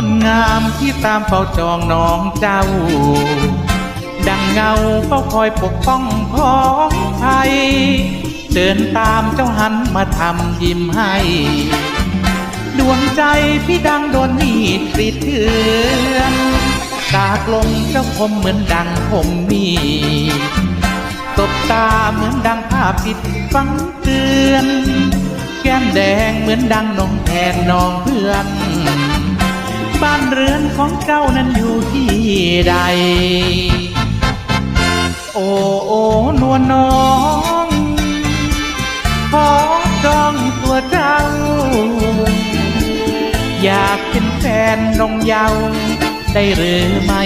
คนงามที่ตามเฝ้าจองน้องเจ้า ดังเงาเฝ้าคอยปกป้องพ้องไทย เดินตามเจ้าหันมาทำยิ้มให้ ดวงใจพี่ดังโดนมีดกรีดเถือนตากลมเจ้าคมเหมือนดังผมมีตบตาเหมือนดังภาพิดฟังเตือน แก้มแดงเหมือนดังนองแทนน้องเพื่อน บ้านเรือนของเจ้านั้นอยู่ที่ใด โอ้โอ้นวลน้องขอจองตัวเจ้า อยากเป็นแฟนน้องเยาวได้หรือไม่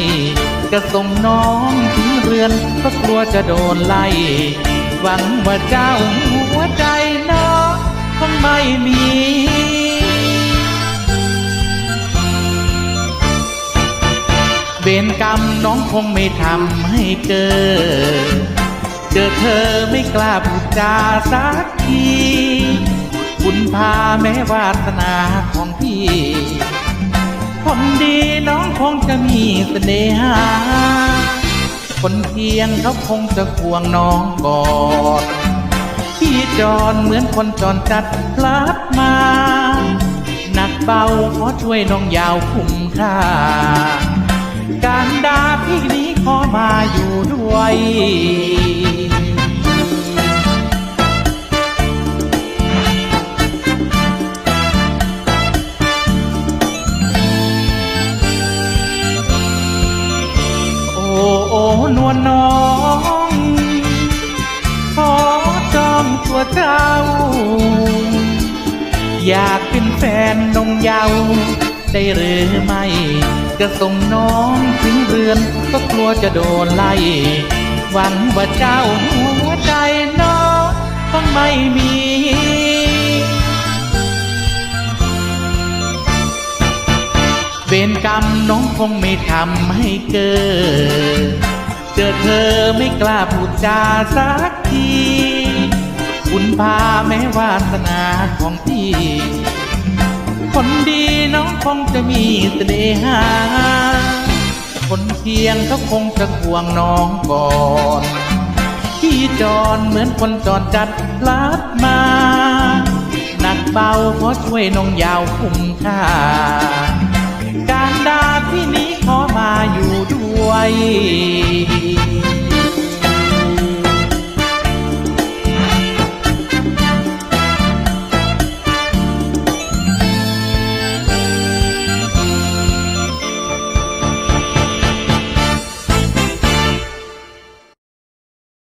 จะส่งน้องถึงเรือนก็กลัวจะโดนไล่ หวังว่าเจ้าหัวใจน้องคงไม่มี เวรกรรมน้องคงไม่ทำให้เกิด เจอเธอไม่กล้าพูดจาสักที คุณพาแม้วาสนาของพี่คนดีน้องคงจะมีเสน่หา คนเพียงเขาคงจะควงน้องกอดพี่จรเหมือนคนจรจัดพลัดมาหนักเบาขอช่วยน้องยาวคุ้มค่า การดาพี่นี้ขอมาอยู่ด้วยโอ้โอ้นวลน้อง ขอจองตัวเจ้า อยากเป็นแฟนนงเยาว ได้หรือไม่ จะส่งน้องถึงเรือน ก็กลัวจะโดนไล่หวังว่าเจ้าหัวใจน้องคงไม่มีเวรกรรมน้องคงไม่ทำให้เกิด เจอเธอไม่กล้าพูดจาสักที คุณพาแม้วาสนาของพี่ คนดีน้องคงจะมีเสน่หา คนเพียงเขาคงจะห่วงน้องก่อนพี่จอนเหมือนคนจอนจัดลาดมา หนักเบาขอช่วยน้องยาวคุ้มค่า การดาที่นี้ขอมาอยู่ด้วย